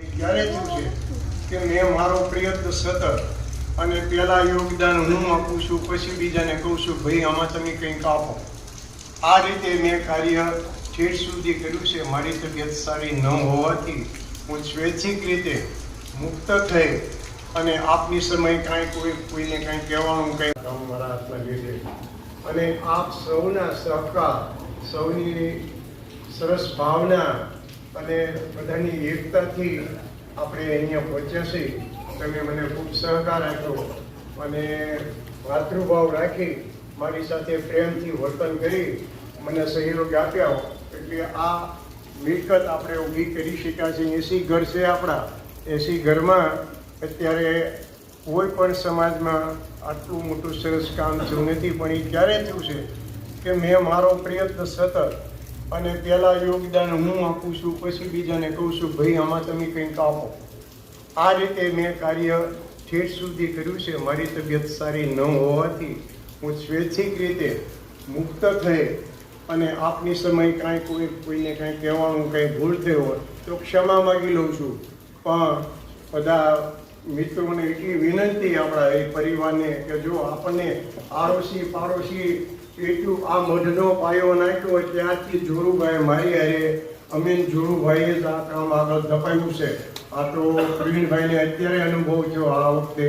ક્યારે થયું છે કે મેં મારો પ્રયત્ન સતત અને પહેલાં યોગદાન હું આપું છું, પછી બીજાને કહું છું, ભાઈ, આમાં તમે કંઈક આપો. આ રીતે મેં કાર્ય ઠેઠ સુધી કર્યું છે. મારી તબિયત સારી ન હોવાથી હું સ્વૈચ્છિક રીતે મુક્ત થઈ અને આપની સમય કાંઈ કોઈ કોઈને કાંઈ કહેવાનું કંઈ મારા હાથમાં લીધે અને આપ સૌના સહકાર, સૌની સરસ ભાવના અને બધાની એકતાથી આપણે અહીંયા પહોંચ્યા છીએ. તમે મને ખૂબ સહકાર આપ્યો અને માતૃભાવ રાખી મારી સાથે પ્રેમથી વર્તન કરી મને સહયોગ આપ્યા. એટલે આ મિલકત આપણે ઊભી કરી શક્યા છે એસી ઘર છે આપણા. એસી ઘરમાં અત્યારે કોઈ પણ સમાજમાં આટલું મોટું સરસ કામ થયું નથી, પણ એ ક્યારે થયું છે કે મેં મારો પ્રયત્ન સતત અને પહેલાં યોગદાન હું આપું છું, પછી બીજાને કહું છું, ભાઈ, આમાં તમે કંઈક આપો. આ રીતે મેં કાર્ય ઠેઠ સુધી કર્યું છે. મારી તબિયત સારી ન હોવાથી હું સ્વૈચ્છિક રીતે મુક્ત થઈ અને આપની સમય કાંઈ કોઈ કોઈને કાંઈ કહેવાનું કાંઈ ભૂલ થઈ હોય તો ક્ષમા માગી લઉં છું. પણ બધા મિત્રોને એટલી વિનંતી આપણા એ પરિવારને કે જો આપણને આડોશી પાડોશી એટલું આ મઢનો પાયો નાખ્યો ત્યાંથી જોરુભાઈ મારી હારે અમીન જોરુભાઈએ જ આ કામ આગળ ધપાયું છે. આ તો પ્રવીણભાઈને અત્યારે અનુભવ થયો આ વખતે.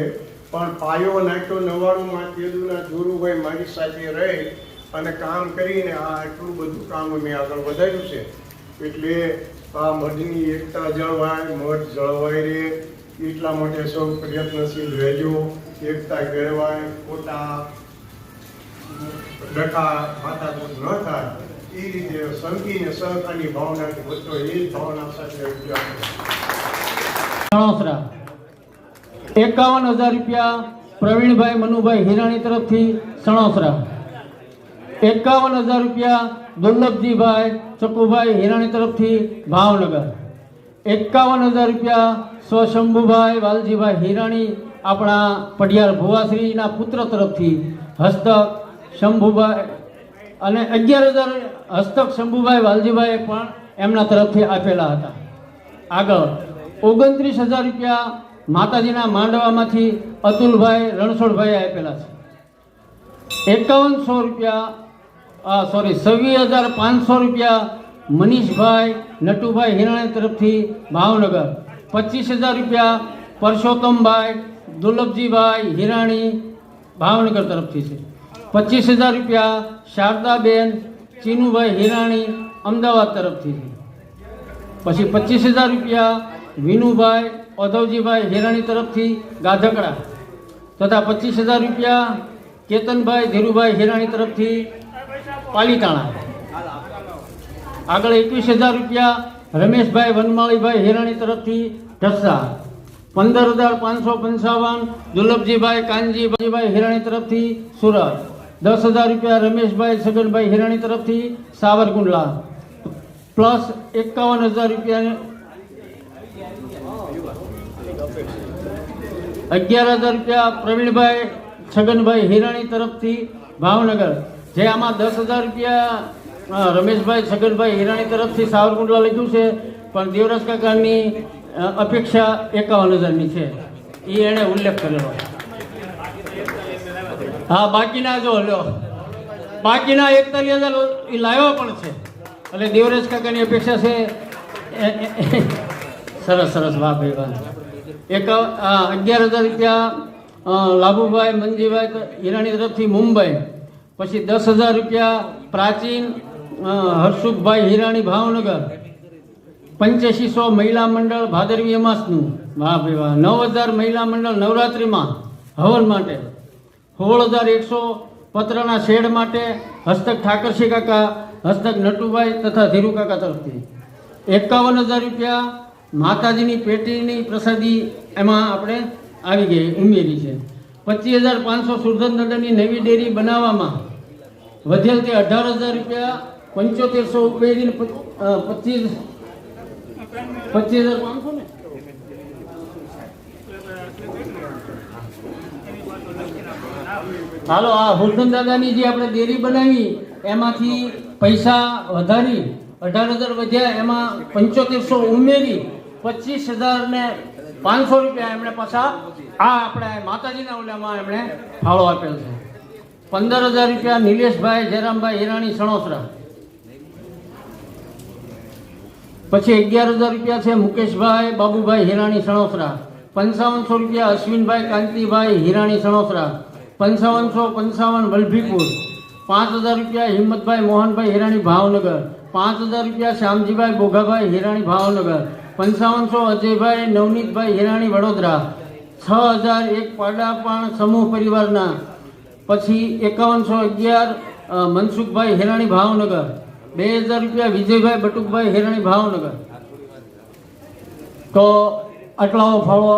પણ પાયો નાખ્યો નવાણુંમાં તેદુના જોરુભાઈ મારી સાથે રહી અને કામ કરીને આ આટલું બધું કામ મેં આગળ વધાર્યું છે. એટલે આ મઢની એકતા જળવાય મધ જળવાય રહે એટલા માટે સૌ પ્રયત્નશીલ રહેજો. એકતા કેળવાય, ખોટા ડખા માથાકૂટ ન થાય એ રીતે સંગીને સહકારની ભાવનાથી વચ્ચો એ જ ભાવના સાથે ઉપયોગ એકાવન હજાર રૂપિયા પ્રવીણભાઈ મનુભાઈ હિરાણી તરફથી સણોસરા. એકાવન હજાર રૂપિયા દુર્લભજીભાઈ ચકુભાઈ હિરાણી તરફથી ભાવનગર. એકાવન હજાર રૂપિયા સ્વશંભુભાઈ વાલજીભાઈ હિરાણી આપણા પડિયાર ભુવાશ્રીના પુત્ર તરફથી હસ્તક શંભુભાઈ અને અગિયાર હજાર હસ્તક શંભુભાઈ વાલજીભાઈએ પણ એમના તરફથી આપેલા હતા. આગળ ઓગણત્રીસ હજાર રૂપિયા માતાજીના માંડવામાંથી અતુલભાઈ રણછોડભાઈએ આપેલા છે. એકાવનસો રૂપિયા સોરી છવ્વીસ હજાર પાંચસો રૂપિયા મનીષભાઈ નટુભાઈ હિરાણી તરફથી ભાવનગર. પચીસ હજાર રૂપિયા પરસોત્તમભાઈ દુર્લભજીભાઈ હિરાણી ભાવનગર તરફથી છે. પચીસ હજાર રૂપિયા શારદાબેન ચીનુભાઈ હિરાણી અમદાવાદ તરફથી પછી પચીસ હજાર રૂપિયા વિનુભાઈ ઓધવજીભાઈ હિરાણી તરફથી ગાધકડા. તથા પચીસ હજાર રૂપિયા કેતનભાઈ ધીરુભાઈ હિરાણી તરફથી પાલીતાણા. આગળ એકવીસ હજાર રૂપિયા રમેશભાઈ વનમાળીભાઈ હિરાણી તરફથી ઢસા. પંદર હજાર પાંચસો પંચાવન દુર્લભજીભાઈ કાનજીભાઈ હિરાણી તરફથી સુરત. દસ હજાર રૂપિયા રમેશભાઈ છગનભાઈ હિરાણી તરફથી સાવરકુંડલા. પ્લસ એકાવન હજાર રૂપિયા અગિયાર હજાર રૂપિયા પ્રવીણભાઈ છગનભાઈ હિરાણી તરફથી ભાવનગર. જે આમાં દસ હજાર રૂપિયા રમેશભાઈ છગનભાઈ હિરાણી તરફથી સાવરકુંડલા લખ્યું છે, પણ દેવરાજ કાકાની અપેક્ષા એકાવન હજારની છે. એ એણે ઉલ્લેખ કરેલો હા, બાકીના જો, લ્યો. બાકીના એકતાલીસ હજાર એ લાવ્યા પણ છે. એટલે દેવરાજ કાકાની અપેક્ષા છે સરસ સરસ, વાહ ભાઈ, વાહ. એક અગિયાર હજાર રૂપિયા લાભુભાઈ મંજીભાઈ હિરાણી તરફથી મુંબઈ. પછી દસ હજાર રૂપિયા પ્રાચીન હર્ષુખભાઈ હિરાણી ભાવનગર. પંચ્યાસીસો મહિલા મંડળ ભાદરવી અમાસનું. વાહ ભાઈ, વાહ. નવ હજાર મહિલા મંડળ નવરાત્રિમાં, હવન માટે. સોળ હજાર એકસો પત્રના શેડ માટે હસ્તક ઠાકરસિંહ કાકા, હસ્તક નટુભાઈ તથા ધીરુ કાકા તરફથી. એકાવન હજાર રૂપિયા માતાજીની પેટીની પ્રસાદી એમાં આપણે આવી ગઈ, ઉમેરી છે. પચીસ હજાર પાંચસો સુરધનગરની નવી ડેરી બનાવવામાં વધેલ તે અઢાર હજાર રૂપિયા પંચોતેરસો ઉમેરીને પચીસ પચીસ હજાર પાંચસો ને? હાલો, આ હુલધન દાદાની જે આપણે ડેરી બનાવી, એમાંથી પૈસા વધારી, અઢાર હજાર વધ્યા, એમાં પંચોતેરસો ઉમેરી, પચીસ હજાર ને પાંચસો રૂપિયા એમણે પાછા આ આપણે માતાજીના ઓલામાં એમણે ફાળો આપેલ છે. પંદર હજાર રૂપિયા નિલેશભાઈ જયરામભાઈ હિરાણી સણોસરા. પછી અગિયાર હજાર રૂપિયા છે મુકેશભાઈ, બાબુભાઈ હિરાણી સણોસરા. પંચાવનસો રૂપિયા અશ્વિનભાઈ કાંતિભાઈ હિરાણી સણોસરા. પંચાવનસો પંચાવન વલભીપુર. પાંચ હજાર રૂપિયા હિંમતભાઈ મોહનભાઈ હિરાણી ભાવનગર. પાંચ હજાર રૂપિયા શ્યામજીભાઈ બોઘાભાઈ હિરાણી ભાવનગર. પંચાવનસો અજયભાઈ, નવનીતભાઈ હિરાણી વડોદરા. છ હજાર એક પાડાપાણ સમૂહ પરિવારના. પછી એકાવનસો અગિયાર મનસુખભાઈ હિરાણી ભાવનગર. બે હજાર રૂપિયા વિજયભાઈ બટુકભાઈ હિરાણી ભાવનગર. તો આટલાઓ ફાળો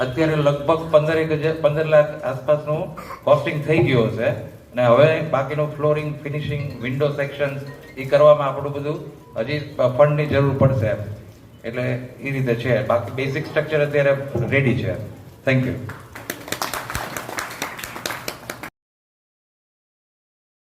અત્યારે લગભગ પંદર એક હજાર, પંદર લાખ આસપાસનું કોસ્ટિંગ થઈ ગયું હશે. અને હવે બાકીનું ફ્લોરિંગ ફિનિશિંગ વિન્ડો સેક્શન એ કરવામાં આપણું બધું હજી ફંડની જરૂર પડશે એટલે એ રીતે છે. બાકી બેઝિક સ્ટ્રક્ચર અત્યારે રેડી છે. Thank you